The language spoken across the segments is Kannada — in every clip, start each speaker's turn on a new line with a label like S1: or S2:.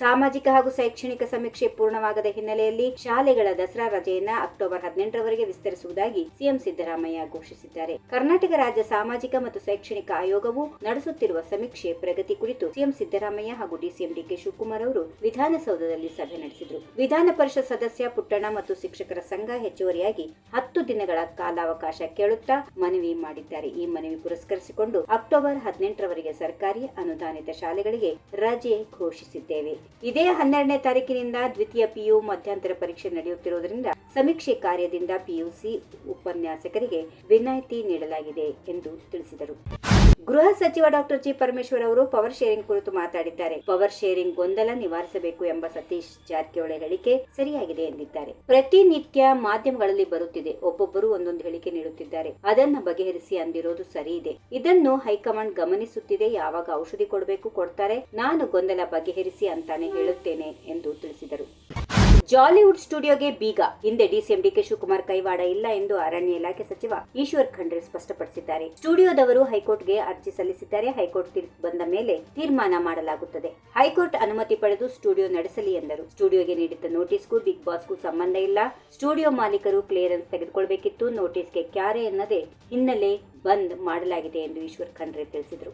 S1: ಸಾಮಾಜಿಕ ಹಾಗೂ ಶೈಕ್ಷಣಿಕ ಸಮೀಕ್ಷೆ ಪೂರ್ಣವಾಗದ ಹಿನ್ನೆಲೆಯಲ್ಲಿ ಶಾಲೆಗಳ ದಸರಾ ರಜೆಯನ್ನ ಅಕ್ಟೋಬರ್ ಹದಿನೆಂಟರವರೆಗೆ ವಿಸ್ತರಿಸುವುದಾಗಿ ಸಿಎಂ ಸಿದ್ದರಾಮಯ್ಯ ಘೋಷಿಸಿದ್ದಾರೆ. ಕರ್ನಾಟಕ ರಾಜ್ಯ ಸಾಮಾಜಿಕ ಮತ್ತು ಶೈಕ್ಷಣಿಕ ಆಯೋಗವು ನಡೆಸುತ್ತಿರುವ ಸಮೀಕ್ಷೆ ಪ್ರಗತಿ ಕುರಿತು ಸಿಎಂ ಸಿದ್ದರಾಮಯ್ಯ ಹಾಗೂ ಡಿಸಿಎಂ ಡಿಕೆ ಶಿವಕುಮಾರ್ ಅವರು ವಿಧಾನಸೌಧದಲ್ಲಿ ಸಭೆ ನಡೆಸಿದರು. ವಿಧಾನ ಪರಿಷತ್ ಸದಸ್ಯ ಪುಟ್ಟಣ ಮತ್ತು ಶಿಕ್ಷಕರ ಸಂಘ ಹೆಚ್ಚುವರಿಯಾಗಿ ಹತ್ತು ದಿನಗಳ ಕಾಲಾವಕಾಶ ಕೇಳುತ್ತಾ ಮನವಿ ಮಾಡಿದ್ದಾರೆ. ಈ ಮನವಿ ಪುರಸ್ಕರಿಸಿಕೊಂಡು ಅಕ್ಟೋಬರ್ ಹದಿನೆಂಟರವರೆಗೆ ಸರ್ಕಾರಿ ಅನುದಾನಿತ ಶಾಲೆಗಳಿಗೆ ರಜೆ ಘೋಷಿಸಿದ್ದೇವೆ. ಇದೇ ಹನ್ನೆರಡನೇ ತಾರೀಕಿನಿಂದ ದ್ವಿತೀಯ ಪಿಯು ಮಧ್ಯಂತರ ಪರೀಕ್ಷೆ ನಡೆಯುತ್ತಿರುವುದರಿಂದ ಸಮೀಕ್ಷೆ ಕಾರ್ಯದಿಂದ ಪಿಯುಸಿ ಉಪನ್ಯಾಸಕರಿಗೆ ವಿನಾಯಿತಿ ನೀಡಲಾಗಿದೆ ಎಂದು ತಿಳಿಸಿದರು. ಗೃಹ ಸಚಿವ ಡಾಕ್ಟರ್ ಜಿ ಪರಮೇಶ್ವರ್ ಅವರು ಪವರ್ ಶೇರಿಂಗ್ ಕುರಿತು ಮಾತಾಡಿದ್ದಾರೆ. ಪವರ್ ಶೇರಿಂಗ್ ಗೊಂದಲ ನಿವಾರಿಸಬೇಕು ಎಂಬ ಸತೀಶ್ ಜಾರಕಿಹೊಳಿ ಹೇಳಿಕೆ ಸರಿಯಾಗಿದೆ ಎಂದಿದ್ದಾರೆ. ಪ್ರತಿನಿತ್ಯ ಮಾಧ್ಯಮಗಳಲ್ಲಿ ಬರುತ್ತಿದೆ. ಒಬ್ಬೊಬ್ಬರು ಒಂದೊಂದು ಹೇಳಿಕೆ ನೀಡುತ್ತಿದ್ದಾರೆ. ಅದನ್ನ ಬಗೆಹರಿಸಿ ಅಂದಿರೋದು ಸರಿ ಇದೆ ಇದನ್ನು ಹೈಕಮಾಂಡ್ ಗಮನಿಸುತ್ತಿದೆ. ಯಾವಾಗ ಔಷಧಿ ಕೊಡಬೇಕು ಕೊಡ್ತಾರೆ. ನಾನು ಗೊಂದಲ ಬಗೆಹರಿಸಿ ಅಂತಾನೆ ಹೇಳುತ್ತೇನೆ ಎಂದು ತಿಳಿಸಿದರು. ಜಾಲಿವುಡ್ ಸ್ಟುಡಿಯೋಗೆ ಬೀಗ. ಹಿಂದೆ ಡಿಸಿಎಂ ಡಿಕೆ ಶಿವಕುಮಾರ್ ಕೈವಾಡ ಇಲ್ಲ ಎಂದು ಅರಣ್ಯ ಇಲಾಖೆ ಸಚಿವ ಈಶ್ವರ್ ಖಂಡ್ರೆ ಸ್ಪಷ್ಟಪಡಿಸಿದ್ದಾರೆ. ಸ್ಟುಡಿಯೋದವರು ಹೈಕೋರ್ಟ್ಗೆ ಅರ್ಜಿ ಸಲ್ಲಿಸಿದ್ದಾರೆ. ಹೈಕೋರ್ಟ್ ತೀರ್ಪು ಬಂದ ಮೇಲೆ ತೀರ್ಮಾನ ಮಾಡಲಾಗುತ್ತದೆ. ಹೈಕೋರ್ಟ್ ಅನುಮತಿ ಪಡೆದು ಸ್ಟುಡಿಯೋ ನಡೆಸಲಿ ಎಂದರು. ಸ್ಟುಡಿಯೋಗೆ ನೀಡಿದ್ದ ನೋಟಿಸ್ಗೂ ಬಿಗ್ ಬಾಸ್ಗೂ ಸಂಬಂಧ ಇಲ್ಲ. ಸ್ಟುಡಿಯೋ ಮಾಲೀಕರು ಕ್ಲಿಯರೆನ್ಸ್ ತೆಗೆದುಕೊಳ್ಳಬೇಕಿತ್ತು ನೋಟಿಸ್ಗೆ ಕ್ಯಾರೆ ಎನ್ನದೆ ಹಿನ್ನೆಲೆ ಬಂದ್ ಮಾಡಲಾಗಿದೆ ಎಂದು ಈಶ್ವರ್ ಖಂಡ್ರೆ ತಿಳಿಸಿದರು.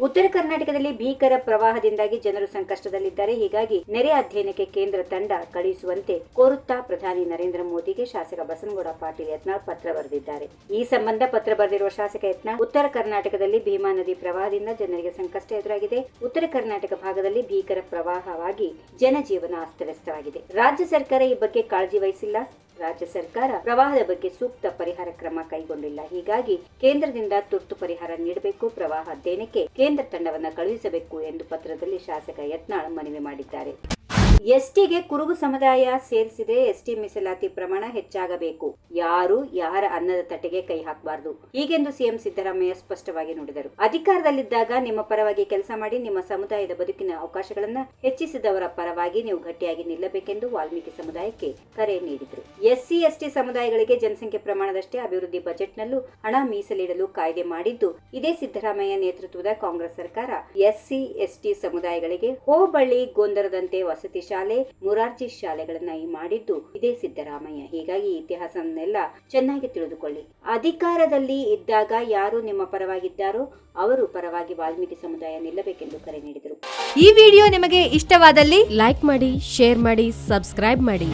S1: ಉತ್ತರ ಕರ್ನಾಟಕದಲ್ಲಿ ಭೀಕರ ಪ್ರವಾಹದಿಂದಾಗಿ ಜನರು ಸಂಕಷ್ಟದಲ್ಲಿದ್ದಾರೆ. ಹೀಗಾಗಿ ನೆರೆ ಅಧ್ಯಯನಕ್ಕೆ ಕೇಂದ್ರ ತಂಡ ಕಳುಹಿಸುವಂತೆ ಕೋರುತ್ತಾ ಪ್ರಧಾನಿ ನರೇಂದ್ರ ಮೋದಿಗೆ ಶಾಸಕ ಬಸನಗೌಡ ಪಾಟೀಲ್ ಯತ್ನಾಳ್ ಪತ್ರ ಬರೆದಿದ್ದಾರೆ. ಈ ಸಂಬಂಧ ಪತ್ರ ಬರೆದಿರುವ ಶಾಸಕ ಯತ್ನಾಳ್ ಉತ್ತರ ಕರ್ನಾಟಕದಲ್ಲಿ ಭೀಮಾ ನದಿ ಪ್ರವಾಹದಿಂದ ಜನರಿಗೆ ಸಂಕಷ್ಟ ಎದುರಾಗಿದೆ. ಉತ್ತರ ಕರ್ನಾಟಕ ಭಾಗದಲ್ಲಿ ಭೀಕರ ಪ್ರವಾಹವಾಗಿ ಜನಜೀವನ ಅಸ್ತವ್ಯಸ್ತವಾಗಿದೆ. ರಾಜ್ಯ ಸರ್ಕಾರ ಈ ಬಗ್ಗೆ ಕಾಳಜಿ ವಹಿಸಿಲ್ಲ. ರಾಜ್ಯ ಸರ್ಕಾರ ಪ್ರವಾಹದ ಬಗ್ಗೆ ಸೂಕ್ತ ಪರಿಹಾರ ಕ್ರಮ ಕೈಗೊಂಡಿಲ್ಲ. ಹೀಗಾಗಿ ಕೇಂದ್ರದಿಂದ ತುರ್ತು ಪರಿಹಾರ ನೀಡಬೇಕು. ಪ್ರವಾಹ ಅಧ್ಯಯನಕ್ಕೆ ಕೇಂದ್ರ ತಂಡವನ್ನು ಕಳುಹಿಸಬೇಕು ಎಂದು ಪತ್ರದಲ್ಲಿ ಶಾಸಕ ಯತ್ನಾಳ್ ಮನವಿ ಮಾಡಿದ್ದಾರೆ. ಎಸ್ಟಿಗೆ ಕುರುಬು ಸಮುದಾಯ ಸೇರಿಸಿದೆ. ಎಸ್ಟಿ ಮೀಸಲಾತಿ ಪ್ರಮಾಣ ಹೆಚ್ಚಾಗಬೇಕು. ಯಾರು, ಯಾರ ಅನ್ನದ ತಟ್ಟೆಗೆ ಕೈ ಹಾಕಬಾರದು. ಹೀಗೆಂದು ಸಿಎಂ ಸಿದ್ದರಾಮಯ್ಯ ಸ್ಪಷ್ಟವಾಗಿ ನುಡಿದರು. ಅಧಿಕಾರದಲ್ಲಿದ್ದಾಗ ನಿಮ್ಮ ಪರವಾಗಿ ಕೆಲಸ ಮಾಡಿ ನಿಮ್ಮ ಸಮುದಾಯದ ಬದುಕಿನ ಅವಕಾಶಗಳನ್ನ ಹೆಚ್ಚಿಸಿದವರ ಪರವಾಗಿ ನೀವು ಗಟ್ಟಿಯಾಗಿ ನಿಲ್ಲಬೇಕೆಂದು ವಾಲ್ಮೀಕಿ ಸಮುದಾಯಕ್ಕೆ ಕರೆ ನೀಡಿದರು. ಎಸ್ಸಿ, ಎಸ್ಟಿ ಸಮುದಾಯಗಳಿಗೆ ಜನಸಂಖ್ಯೆ ಪ್ರಮಾಣದಷ್ಟೇ ಅಭಿವೃದ್ಧಿ ಬಜೆಟ್ನಲ್ಲೂ ಹಣ ಮೀಸಲಿಡಲು ಕಾಯ್ದೆ ಮಾಡಿದ್ದು ಇದೇ ಸಿದ್ದರಾಮಯ್ಯ ನೇತೃತ್ವದ ಕಾಂಗ್ರೆಸ್ ಸರ್ಕಾರ. ಎಸ್ಸಿ, ಎಸ್ಟಿ ಸಮುದಾಯಗಳಿಗೆ ಹೋಬಳಿ ಗೊಂದರದಂತೆ ವಸತಿ ಶಾಲೆ ಮುರಾರ್ಜಿ ಶಾಲೆಗಳನ್ನ ಈ ಮಾಡಿದ್ದು ಇದೇ ಸಿದ್ದರಾಮಯ್ಯ. ಹೀಗಾಗಿ ಇತಿಹಾಸವನ್ನೆಲ್ಲ ಚೆನ್ನಾಗಿ ತಿಳಿದುಕೊಳ್ಳಿ. ಅಧಿಕಾರದಲ್ಲಿ ಇದ್ದಾಗ ಯಾರು ನಿಮ್ಮ ಪರವಾಗಿದ್ದಾರೋ ಅವರು ಪರವಾಗಿ ವಾಲ್ಮೀಕಿ ಸಮುದಾಯ ನಿಲ್ಲಬೇಕೆಂದು ಕರೆ ನೀಡಿದರು.
S2: ಈ ವಿಡಿಯೋ ನಿಮಗೆ ಇಷ್ಟವಾದಲ್ಲಿ ಲೈಕ್ ಮಾಡಿ, ಶೇರ್ ಮಾಡಿ, ಸಬ್ಸ್ಕ್ರೈಬ್ ಮಾಡಿ.